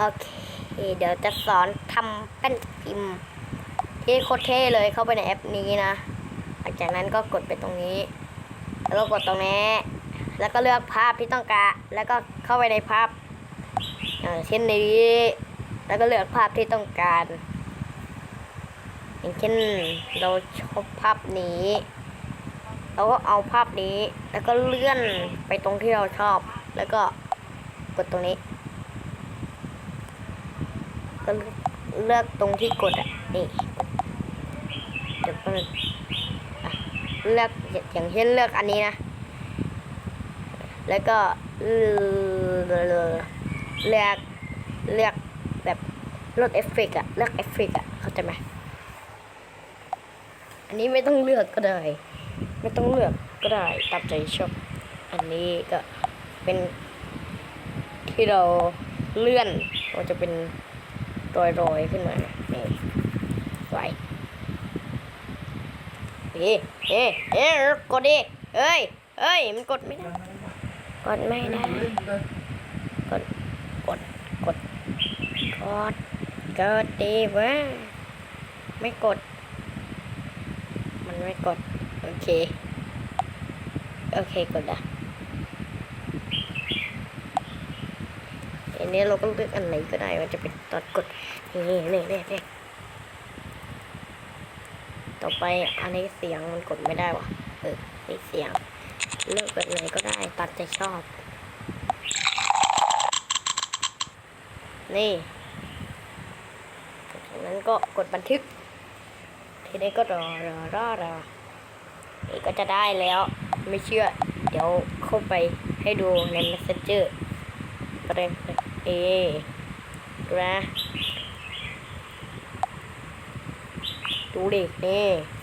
โอเค เดี๋ยวจะสอนทำแป้นพิมพ์ ที่โคตรเท่เลยเข้าไปในแอปนี้นะ หลังจากนั้นก็กดไปตรงนี้ แล้วก็กดตรงนี้ แล้วก็เลือกภาพที่ต้องการ แล้วก็เข้าไปในภาพอย่างเช่นนี้ แล้วก็เลือกภาพที่ต้องการ อย่างเช่นเราชอบภาพนี้เราก็เอาภาพนี้ แล้วก็เลื่อนไปตรงที่เราชอบ แล้วก็กดตรงนี้ ก็เลือกตรงที่กดอะนี่เดี๋ยวก็เลือกอย่างเช่นเลือกอันนี้นะ แล้วก็เลือกเลือกเลือกแบบลดเอฟเฟกอะเลือกเอฟเฟกอะเข้าใจไหมอันนี้ไม่ต้องเลือกก็ได้ ไม่ต้องเลือกก็ได้ตามใจชอบอันนี้ก็เป็นที่เราเลื่อนมันจะเป็น รอยๆขึ้นมานะนี่ไว้เอ๊ะเอ๊ะเอ๊ะกดดิเอ้ยเอ้ย มันกดไม่ได้ กดไม่ได้ กด กด กด กดกดดีวะไม่กด มันไม่กด โอเค โอเค กดอะอั นนี้เราก็เลือกอันไหนก็ได้ว่าจะเป็นตอนกดนี่นี่นี่นี่ต่อไปอันนี้เสียงมันกดไม่ได้วะเออนี่เสียง เลือกแบบไหนก็ได้ตัดใจชอบ นี่จากนั้นก็กดบันทึก ทีนี้ก็รอรอรอรอนี่ก็จะได้แล้ว ไม่เชื่อ เดี๋ยวเข้าไปให้ดูใน Messenger เด็นเอดูนะดูดินี่นี่